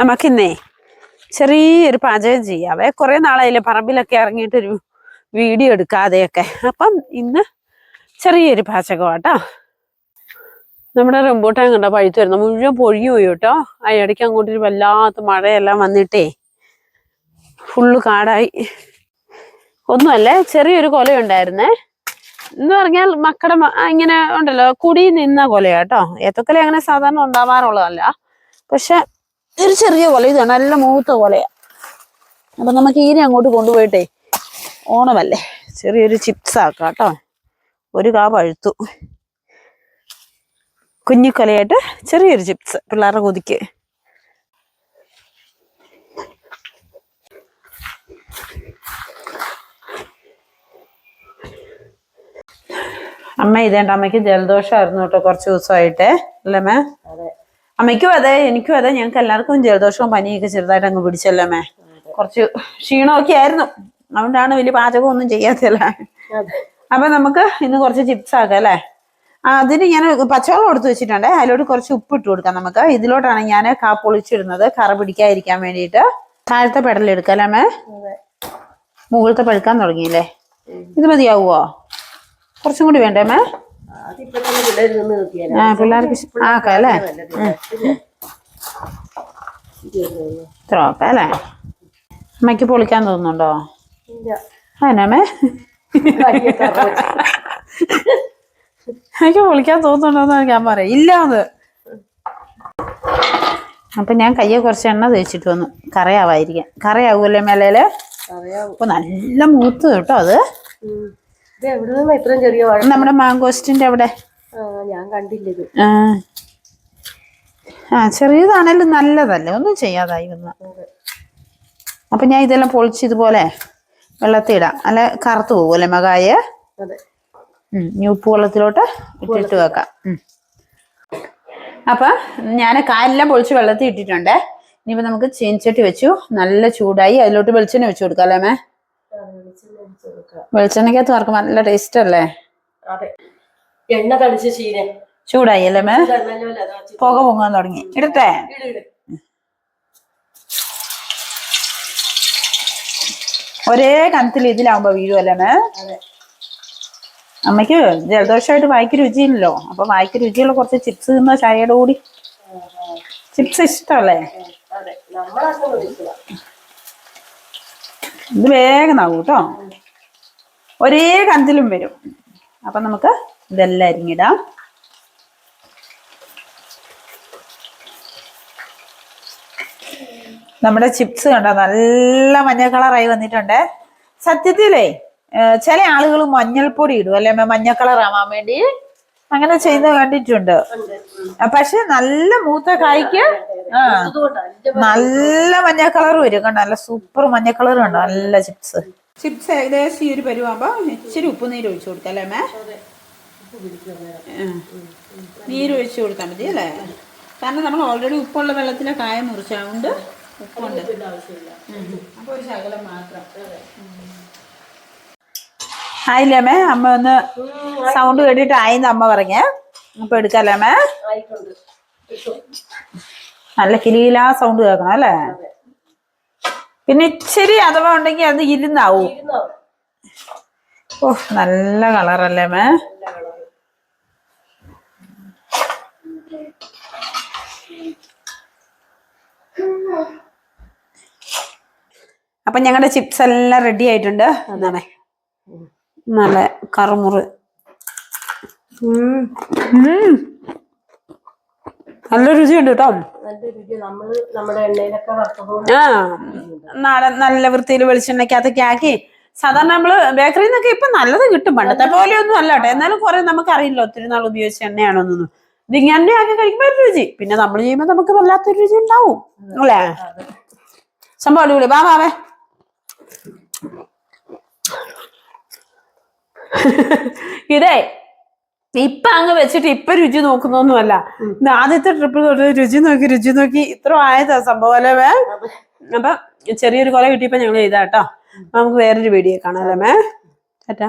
നമുക്കിന്നേ ചെറിയൊരു പാചകം ചെയ്യാവേ. കുറെ നാളായില്ലേ പറമ്പിലൊക്കെ ഇറങ്ങിയിട്ടൊരു വീഡിയോ എടുക്കാതെയൊക്കെ. അപ്പം ഇന്ന് ചെറിയൊരു പാചകമാട്ടോ നമ്മുടെ റംബൂട്ടാൻ കണ്ടോ പഴുത്തു വരുന്ന. മുഴുവൻ പൊഴിഞ്ഞു പോയി കേട്ടോ. ആ അങ്ങോട്ടൊരു വല്ലാത്ത മഴയെല്ലാം വന്നിട്ടേ ഫുള്ള് കാടായി. ഒന്നുമല്ലേ? ചെറിയൊരു കൊലയുണ്ടായിരുന്നേ. എന്ന് പറഞ്ഞാൽ മക്കളുടെ ഇങ്ങനെ ഉണ്ടല്ലോ. കുടി നിന്ന കൊലയാട്ടോ. ഏത്തക്കൊല അങ്ങനെ സാധാരണ ഉണ്ടാവാറുള്ളതല്ല. പക്ഷെ ഒരു ചെറിയ കൊല ഇത് നല്ല മൂത്ത കൊലയാണ് അപ്പം നമുക്ക് ഈനെ അങ്ങോട്ട് കൊണ്ടുപോയിട്ടേ ഓണമല്ലേ? ചെറിയൊരു ചിപ്സ് ആക്കാം കേട്ടോ. ഒരു കാ പഴുത്തു കുഞ്ഞിക്കൊലയായിട്ട് ചെറിയൊരു ചിപ്സ് പിള്ളേരുടെ കൊതിക്ക്. അമ്മ ഇതേണ്ട അമ്മയ്ക്ക് ജലദോഷമായിരുന്നു കേട്ടോ കുറച്ച് ദിവസമായിട്ട്. അല്ലേ മേ അമ്മയ്ക്കും അതെ എനിക്കും അതെ. ഞങ്ങൾക്ക് എല്ലാവർക്കും ജലദോഷവും പനിയൊക്കെ ചെറുതായിട്ട് അങ്ങ് പിടിച്ചല്ലേ മേ കുറച്ച് ക്ഷീണമൊക്കെ ആയിരുന്നു. അതുകൊണ്ടാണ് വലിയ പാചകം ഒന്നും ചെയ്യാത്തല്ലേ അപ്പൊ നമുക്ക് ഇന്ന് കുറച്ച് ചിപ്സ് ആക്കാം അല്ലേ? ആ, അതിന് ഞാൻ പച്ചവെള്ളം എടുത്ത് വെച്ചിട്ടുണ്ട്. അതിലോട്ട് കുറച്ച് ഉപ്പ് ഇട്ട് കൊടുക്കാം നമുക്ക്. ഇതിലോട്ടാണ് ഞാൻ കാ പൊളിച്ചിടുന്നത്. കറ പിടിക്കാതിരിക്കാൻ വേണ്ടിയിട്ട്. താഴത്തെ പെടലെടുക്കാം അല്ലേ മേ മുകളിലത്തെ പഴുക്കാൻ തുടങ്ങിയില്ലേ ഇത് മതിയാവുമോ കുറച്ചും കൂടി വേണ്ടേ മേ ആ പിള്ളേർക്ക് ഇഷ്- ആക്കാം അല്ലേ. ഇത്ര അമ്മയ്ക്ക് പൊളിക്കാൻ തോന്നുന്നുണ്ടോ? അതിനമ്മേ എനിക്ക് പൊളിക്കാൻ തോന്നുന്നുണ്ടോന്ന് ഞാൻ പറയാം. ഇല്ലാന്ന് അപ്പൊ ഞാൻ കയ്യെ കുറച്ച് എണ്ണ തേച്ചിട്ട് വന്നു. കറയാവായിരിക്കാം കറയാവൂല്ലേ അപ്പൊ നല്ല മൂത്ത് കേട്ടോ അത്. എവിടെ നിന്നാ ഇത്രയും ചെറിയ വാഴ? നമ്മുടെ മാങ്കോസ്റ്റിന്റെ അവിടെ. ആ, ഞാൻ ആ. ചെറിയതാണേലും നല്ലതല്ലേ? ഒന്നും ചെയ്യാതായി വന്ന അപ്പൊ ഞാൻ ഇതെല്ലാം പൊളിച്ച് ഇതുപോലെ വെള്ളത്തിൽ ഇടാം അല്ല കറുത്തു പോകുമല്ലേ മകായ? ഇനി ഉപ്പ് വെള്ളത്തിലോട്ട് ഇട്ടിട്ട് വെക്കാം. അപ്പൊ ഞാൻ കാലെല്ലാം പൊളിച്ച് വെള്ളത്തിൽ ഇട്ടിട്ടുണ്ട്. ഇനിയിപ്പോ നമുക്ക് ചീനച്ചട്ടി വെച്ചു. നല്ല ചൂടായി. അതിലോട്ട് വെളിച്ചെണ്ണ വെച്ചു കൊടുക്കാം അല്ലേ മേ ആ, വെളിച്ചെണ്ണ ഒഴിച്ച് കൊടുക്കാം. വെളിച്ചെണ്ണയ്ക്കകത്ത് വറക്കും നല്ല ടേസ്റ്റ് അല്ലേ? അതെ. എണ്ണ തളിച്ച ചീര. ചൂടായി അല്ലേ മേ പുക പൊങ്ങാൻ തുടങ്ങി. ഇടട്ടെ. ഇട്, ഇട്. ഒരേ കനത്തിൽ ഇതിലാവുമ്പോ വീഴുമല്ലേ മേ? അമ്മയ്ക്ക് ജലദോഷമായിട്ട് വായിക്ക് രുചിയില്ലല്ലോ. അപ്പൊ വായിക്ക് രുചിയുള്ള കുറച്ച് ചിപ്സ് തിന്നോ ചായയുടെ കൂടി. ചിപ്സ് ഇഷ്ടമല്ലേ ഇത് വേഗം ആകും കേട്ടോ. ഒരേ കനത്തിലും വരും. അപ്പൊ നമുക്ക് ഇതെല്ലാം അരിഞ്ഞിടാം. നമ്മുടെ ചിപ്സ് കണ്ടോ നല്ല മഞ്ഞ കളറായി വന്നിട്ടുണ്ട്. സത്യത്തിലേ ചില ആളുകൾ മഞ്ഞൾപ്പൊടി ഇടും അല്ലെ മഞ്ഞ കളർ ആവാൻ വേണ്ടി. അങ്ങനെ ചെയ്യുന്നത് കണ്ടിട്ടുണ്ട്. പക്ഷെ നല്ല മൂത്ത കായ്ക്ക് ആ. നല്ല മഞ്ഞ കളർ വരും കണ്ടോ? നല്ല സൂപ്പർ മഞ്ഞ കളർ കണ്ടോ? നല്ല ചിപ്സ് ചിപ്സ് ഏകദേശം ഈ ഒരു പരുവാകുമ്പോ ഇച്ചിരി ഉപ്പ് നീര് ഒഴിച്ചു കൊടുക്കല്ലേ മേ അതെ. ഉപ്പ് പിടിക്കും നീര് ഒഴിച്ചു കൊടുത്താൽ മതി അല്ലേ? കാരണം നമ്മൾ ഓൾറെഡി ഉപ്പുള്ള വെള്ളത്തിലെ കായ മുറിച്ചുകൊണ്ട് ഉപ്പുണ്ട്. ഉപ്പിന്റെ ആവശ്യമില്ല. അപ്പൊ ഒരു ശകലം മാത്രം. ആയില്ലേ അമ്മേ? അമ്മ ഒന്ന് സൗണ്ട് കേട്ടിട്ട് ആയിന്ന് അമ്മ പറഞ്ഞേ. അപ്പൊ എടുക്കാല്ലേ അമ്മേ? ആയിട്ടുണ്ട്. ഇട്ടു. നല്ല കിലീലാ സൗണ്ട് കേൾക്കണം അല്ലേ? പിന്നെ ഇച്ചിരി അഥവാ ഉണ്ടെങ്കിൽ അത് ഇരുന്നാവും. ഓഹ് ഓ നല്ല കളറല്ലേ മേ. അപ്പൊ ഞങ്ങളുടെ ചിപ്സ് എല്ലാം റെഡി ആയിട്ടുണ്ട്. എന്നാണേ നല്ല കറുമുറ്. നല്ല രുചിയുണ്ട് കേട്ടോ ആ നാടൻ നല്ല വൃത്തിയിൽ വെളിച്ചെണ്ണയ്ക്കകത്തൊക്കെ ആക്കി സാധാരണ നമ്മൾ ബേക്കറിയിൽ നിന്നൊക്കെ ഇപ്പൊ നല്ലത് കിട്ടും. പണ്ടത്തെ പോലെ ഒന്നും അല്ല കേട്ടോ എന്നാലും കുറെ നമുക്ക് അറിയില്ല ഒത്തിരി നാൾ ഉപയോഗിച്ച എണ്ണയാണോന്നൊന്നും. ഇത് ഇങ്ങനെ ആക്കി കഴിക്കുമ്പോ ഒരു രുചി. പിന്നെ നമ്മൾ ചെയ്യുമ്പോ നമുക്ക് വല്ലാത്തൊരു രുചി ഉണ്ടാവും. അല്ലേ? സംഭവം അടിപൊളി. വാ വാവേ ഇതേ ഇപ്പൊ അങ്ങ് വെച്ചിട്ട് ഇപ്പൊ രുചി നോക്കുന്നൊന്നുമല്ല. ആദ്യത്തെ ട്രിപ്പ് തൊട്ട് രുചി നോക്കി രുചി നോക്കി ഇത്ര ആയതാ സംഭവം അല്ലേ മേ അപ്പൊ ചെറിയൊരു കൊല കിട്ടിയപ്പോ ഞങ്ങൾ ചെയ്താട്ടോ നമുക്ക് വേറൊരു വീഡിയോ കാണാം അല്ലേ മേ ടാറ്റാ.